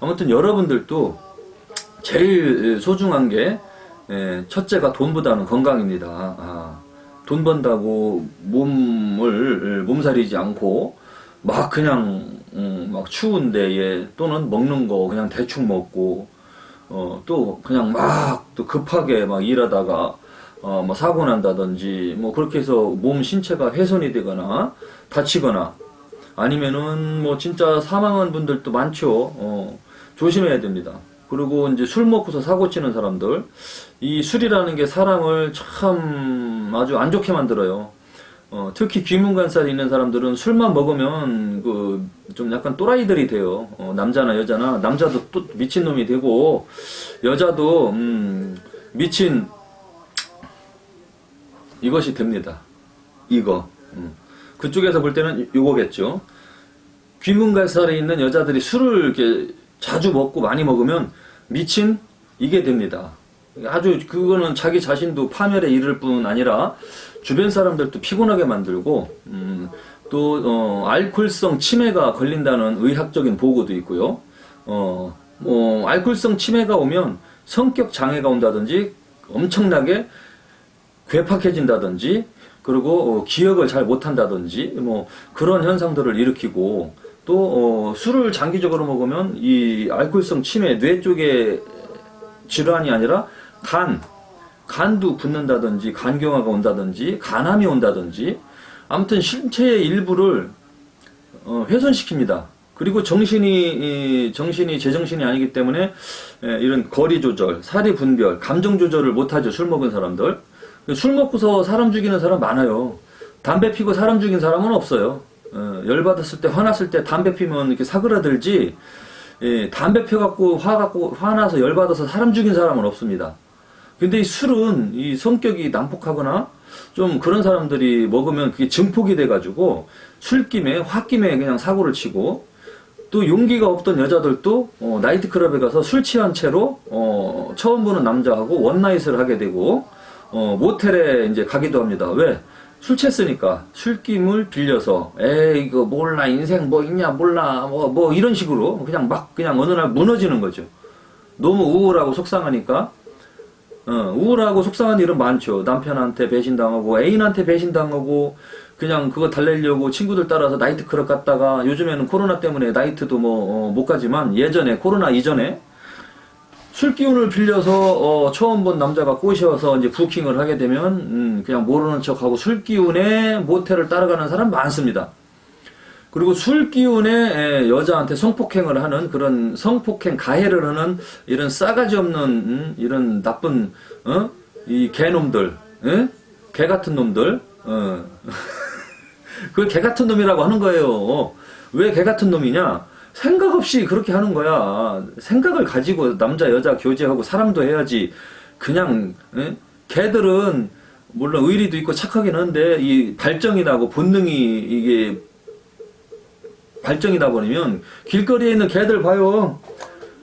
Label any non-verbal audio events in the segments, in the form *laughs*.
아무튼 여러분들도 제일 소중한 게 예, 첫째가 돈보다는 건강입니다. 아, 돈 번다고 몸을 몸살이지 않고 막 그냥 음, 막 추운데 예, 또는 먹는 거 그냥 대충 먹고 어, 또 그냥 막 또 급하게 막 일하다가 어, 뭐 사고 난다든지 뭐 그렇게 해서 몸 신체가 훼손이 되거나 다치거나 아니면은 뭐 진짜 사망한 분들도 많죠. 어, 조심해야 됩니다. 그리고 이제 술 먹고서 사고 치는 사람들, 이 술이라는 게 사람을 참 아주 안 좋게 만들어요. 어, 특히 귀문간살이 있는 사람들은 술만 먹으면 그 좀 약간 또라이들이 돼요. 어, 남자나 여자나 남자도 또 미친 놈이 되고 여자도 음, 미친 이것이 됩니다. 이거. 음. 그쪽에서 볼 때는 요거겠죠. 귀문갈살에 있는 여자들이 술을 이렇게 자주 먹고 많이 먹으면 미친 이게 됩니다. 아주 그거는 자기 자신도 파멸에 이를 뿐 아니라 주변 사람들도 피곤하게 만들고 음, 또 어, 알코올성 치매가 걸린다는 의학적인 보고도 있고요. 어, 뭐 알코올성 치매가 오면 성격 장애가 온다든지 엄청나게 괴팍해진다든지 그리고 어, 기억을 잘 못한다든지 뭐 그런 현상들을 일으키고 또 어, 술을 장기적으로 먹으면 이 알코올성 치매 뇌 쪽에 질환이 아니라 간 간도 붓는다든지 간경화가 온다든지 간암이 온다든지 아무튼 신체의 일부를 어, 훼손시킵니다. 그리고 정신이 이, 정신이 제정신이 아니기 때문에 에, 이런 거리 조절, 사리 분별, 감정 조절을 못하죠. 술 먹은 사람들. 술 먹고서 사람 죽이는 사람 많아요. 담배 피고 사람 죽인 사람은 없어요. 어, 열받았을 때, 화났을 때 담배 피면 이렇게 사그라들지, 예, 담배 펴갖고, 화갖고, 화나서 열받아서 사람 죽인 사람은 없습니다. 근데 이 술은 이 성격이 난폭하거나 좀 그런 사람들이 먹으면 그게 증폭이 돼가지고 술김에, 홧김에 그냥 사고를 치고 또 용기가 없던 여자들도 어, 나이트클럽에 가서 술 취한 채로 어, 처음 보는 남자하고 원나잇을 하게 되고 어, 모텔에 이제 가기도 합니다. 왜? 술 취했으니까 술김을 빌려서 에이 이거 몰라 인생 뭐 있냐 몰라 뭐뭐 이런 식으로 그냥 막 그냥 어느 날 무너지는 거죠. 너무 우울하고 속상하니까 어, 우울하고 속상한 일은 많죠. 남편한테 배신당하고 애인한테 배신당하고 그냥 그거 달래려고 친구들 따라서 나이트클럽 갔다가 요즘에는 코로나 때문에 나이트도 뭐 못 가지만 예전에 코로나 이전에 술 기운을 빌려서 어, 처음 본 남자가 꼬셔서 이제 부킹을 하게 되면 음, 그냥 모르는 척하고 술 기운에 모텔을 따라가는 사람 많습니다. 그리고 술 기운에 에, 여자한테 성폭행을 하는 그런 성폭행 가해를 하는 이런 싸가지 없는 음, 이런 나쁜 어? 이 개놈들, 에? 개 같은 놈들, 어. *laughs* 그걸 개 같은 놈이라고 하는 거예요. 왜 개 같은 놈이냐? 생각 없이 그렇게 하는 거야. 생각을 가지고 남자 여자 교제하고 사람도 해야지. 그냥 에? 개들은 물론 의리도 있고 착하긴 한데 이 발정이 나고 본능이 이게 발정이다 보면 길거리에 있는 개들 봐요.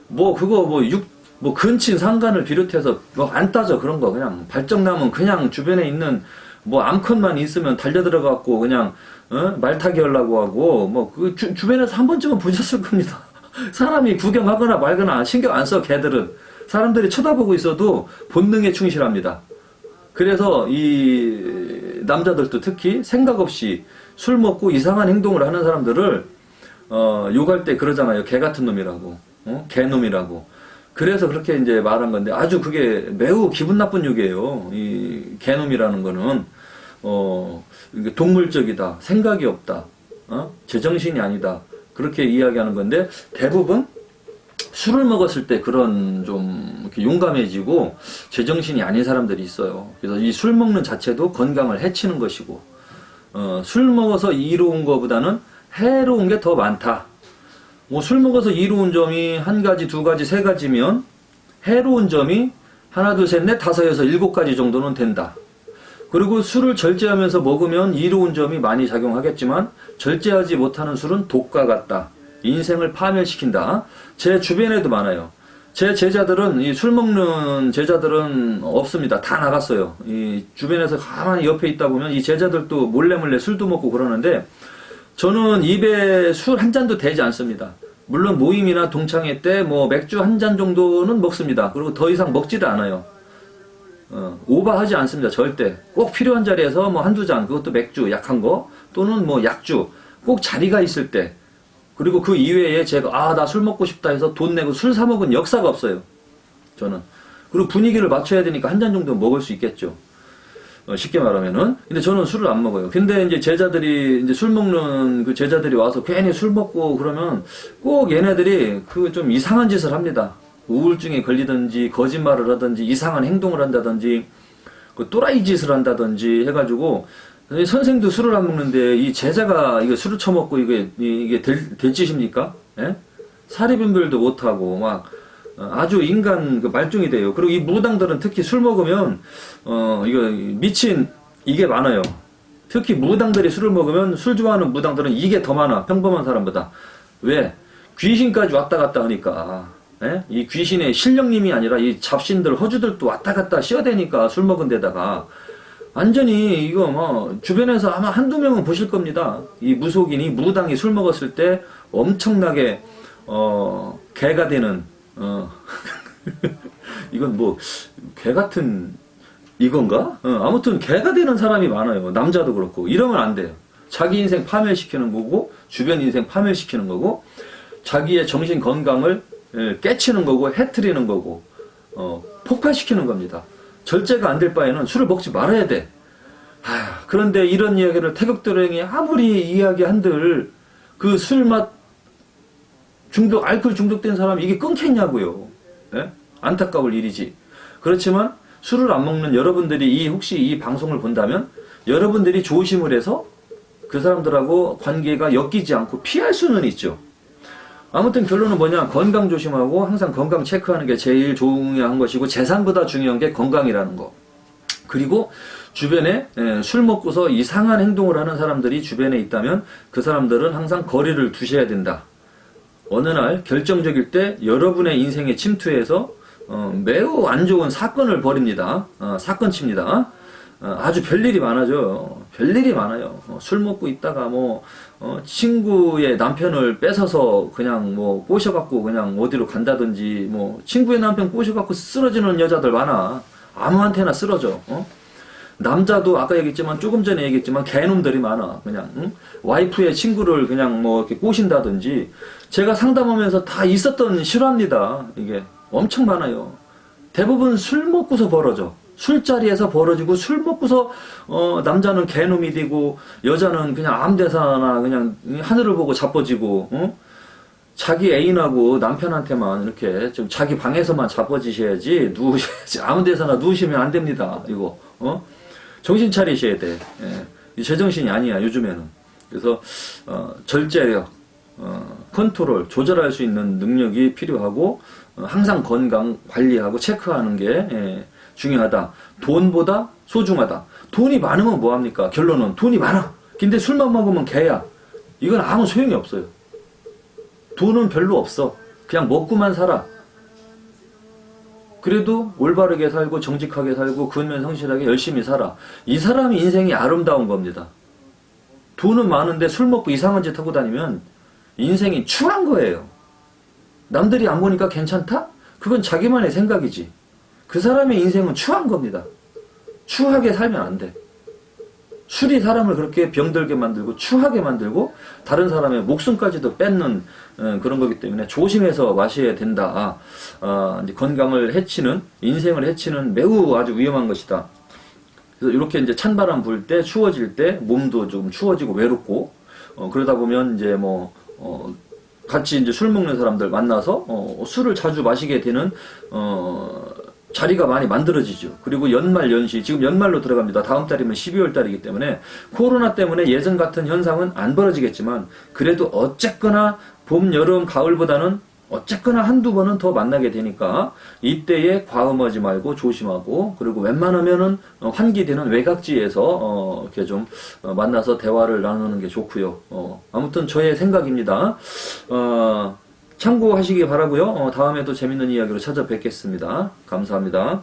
뭐 그거 뭐육뭐 근친 상간을 비롯해서 뭐 안 따져 그런 거 그냥 발정 나면 그냥 주변에 있는 뭐 암컷만 있으면 달려 들어갖고 그냥 어? 말타기 하려고 하고 뭐 그 주변에서 한 번쯤은 보셨을 겁니다. *laughs* 사람이 구경하거나 말거나 신경 안 써 개들은 사람들이 쳐다보고 있어도 본능에 충실합니다. 그래서 이 남자들도 특히 생각 없이 술 먹고 이상한 행동을 하는 사람들을 어, 욕할 때 그러잖아요. 개 같은 놈이라고. 어? 개놈이라고. 그래서 그렇게 이제 말한 건데 아주 그게 매우 기분 나쁜 욕이에요. 이 개놈이라는 거는 어, 동물적이다. 생각이 없다. 어? 제정신이 아니다. 그렇게 이야기하는 건데 대부분 술을 먹었을 때 그런 좀 용감해지고 제정신이 아닌 사람들이 있어요. 그래서 이 술 먹는 자체도 건강을 해치는 것이고 어, 술 먹어서 이로운 것보다는 해로운 게 더 많다. 뭐 술 먹어서 이로운 점이 한 가지, 두 가지, 세 가지면 해로운 점이 하나, 둘, 셋, 넷, 다섯, 여섯, 일곱 가지 정도는 된다. 그리고 술을 절제하면서 먹으면 이로운 점이 많이 작용하겠지만 절제하지 못하는 술은 독과 같다. 인생을 파멸시킨다. 제 주변에도 많아요. 제 제자들은 이 술 먹는 제자들은 없습니다. 다 나갔어요. 이 주변에서 가만히 옆에 있다 보면 이 제자들도 몰래 몰래 술도 먹고 그러는데 저는 입에 술 한 잔도 대지 않습니다. 물론 모임이나 동창회 때 뭐 맥주 한 잔 정도는 먹습니다. 그리고 더 이상 먹지도 않아요. 어, 오버하지 않습니다. 절대. 꼭 필요한 자리에서 뭐 한두 잔, 그것도 맥주, 약한 거, 또는 뭐 약주, 꼭 자리가 있을 때, 그리고 그 이외에 제가, 아, 나 술 먹고 싶다 해서 돈 내고 술 사먹은 역사가 없어요. 저는. 그리고 분위기를 맞춰야 되니까 한 잔 정도 먹을 수 있겠죠. 어, 쉽게 말하면은. 근데 저는 술을 안 먹어요. 근데 이제 제자들이, 이제 술 먹는 그 제자들이 와서 괜히 술 먹고 그러면 꼭 얘네들이 그 좀 이상한 짓을 합니다. 우울증에 걸리든지, 거짓말을 하든지, 이상한 행동을 한다든지, 그 또라이 짓을 한다든지 해가지고, 이 선생도 술을 안 먹는데 이 제자가 이거 술을 처먹고 이게, 이게 될, 될 짓입니까? 예? 사리분별도 못하고 막 어, 아주 인간 그 말종이 돼요. 그리고 이 무당들은 특히 술 먹으면 어 이거 미친 이게 많아요. 특히 무당들이 술을 먹으면 술 좋아하는 무당들은 이게 더 많아 평범한 사람보다 왜 귀신까지 왔다 갔다 하니까 예? 이 귀신의 신령님이 아니라 이 잡신들 허주들도 왔다 갔다 씌어대니까 술 먹은 데다가 완전히 이거 뭐 주변에서 아마 한두 명은 보실 겁니다. 이 무속인이 무당이 술 먹었을 때 엄청나게 어 개가 되는 어 *laughs* 이건 뭐 개 같은 이건가? 어, 아무튼 개가 되는 사람이 많아요. 남자도 그렇고 이러면 안 돼요. 자기 인생 파멸시키는 거고 주변 인생 파멸시키는 거고 자기의 정신 건강을 예, 깨치는 거고 해트리는 거고 어, 폭발시키는 겁니다. 절제가 안 될 바에는 술을 먹지 말아야 돼. 아, 그런데 이런 이야기를 태극도령이 아무리 이야기한들 그 술맛 중독, 알코올 중독된 사람이 이게 끊겠냐고요. 예? 안타까울 일이지. 그렇지만 술을 안 먹는 여러분들이 이 혹시 이 방송을 본다면 여러분들이 조심을 해서 그 사람들하고 관계가 엮이지 않고 피할 수는 있죠. 아무튼 결론은 뭐냐 건강 조심하고 항상 건강 체크하는 게 제일 중요한 것이고 재산보다 중요한 게 건강이라는 거. 그리고 주변에 예, 술 먹고서 이상한 행동을 하는 사람들이 주변에 있다면 그 사람들은 항상 거리를 두셔야 된다. 어느 날 결정적일 때 여러분의 인생에 침투해서 어, 매우 안 좋은 사건을 벌입니다. 어, 사건 칩니다. 어, 아주 별일이 많아져. 별일이 많아요. 어, 술 먹고 있다가 뭐 어, 친구의 남편을 뺏어서 그냥 뭐 꼬셔갖고 그냥 어디로 간다든지 뭐 친구의 남편 꼬셔갖고 쓰러지는 여자들 많아. 아무한테나 쓰러져. 어? 남자도 아까 얘기했지만 조금 전에 얘기했지만 개놈들이 많아. 그냥 응? 와이프의 친구를 그냥 뭐 이렇게 꼬신다든지 제가 상담하면서 다 있었던 실화입니다. 이게 엄청 많아요. 대부분 술 먹고서 벌어져. 술자리에서 벌어지고 술 먹고서 어 남자는 개놈이 되고 여자는 그냥 아무데서나 그냥 하늘을 보고 자빠지고 어? 자기 애인하고 남편한테만 이렇게 좀 자기 방에서만 자빠지셔야지 누우셔야지 아무데서나 누우시면 안 됩니다. 이거 어? 정신 차리셔야 돼. 예. 이 제정신이 아니야 요즘에는. 그래서 어, 절제력, 어, 컨트롤, 조절할 수 있는 능력이 필요하고 어, 항상 건강 관리하고 체크하는 게 예, 중요하다. 돈보다 소중하다. 돈이 많으면 뭐합니까? 결론은 돈이 많아. 근데 술만 먹으면 개야. 이건 아무 소용이 없어요. 돈은 별로 없어. 그냥 먹고만 살아. 그래도 올바르게 살고 정직하게 살고 근면 성실하게 열심히 살아. 이 사람이 인생이 아름다운 겁니다. 돈은 많은데 술 먹고 이상한 짓 하고 다니면 인생이 추한 거예요. 남들이 안 보니까 괜찮다? 그건 자기만의 생각이지. 그 사람의 인생은 추한 겁니다. 추하게 살면 안 돼. 술이 사람을 그렇게 병들게 만들고 추하게 만들고 다른 사람의 목숨까지도 뺏는 어, 그런 거기 때문에 조심해서 마셔야 된다. 아, 이제 건강을 해치는 인생을 해치는 매우 아주 위험한 것이다. 그래서 이렇게 이제 찬바람 불 때 추워질 때 몸도 좀 추워지고 외롭고 어, 그러다 보면 이제 뭐 어, 같이 이제 술 먹는 사람들 만나서 어, 술을 자주 마시게 되는 어, 자리가 많이 만들어지죠. 그리고 연말 연시 지금 연말로 들어갑니다. 다음 달이면 12월 달이기 때문에 코로나 때문에 예전 같은 현상은 안 벌어지겠지만 그래도 어쨌거나 봄, 여름, 가을보다는 어쨌거나 한두 번은 더 만나게 되니까 이때에 과음하지 말고 조심하고 그리고 웬만하면은 어, 환기되는 외곽지에서 어, 이렇게 좀 어, 만나서 대화를 나누는 게 좋고요. 어, 아무튼 저의 생각입니다. 어, 참고하시기 바라고요. 어, 다음에 또 재밌는 이야기로 찾아뵙겠습니다. 감사합니다.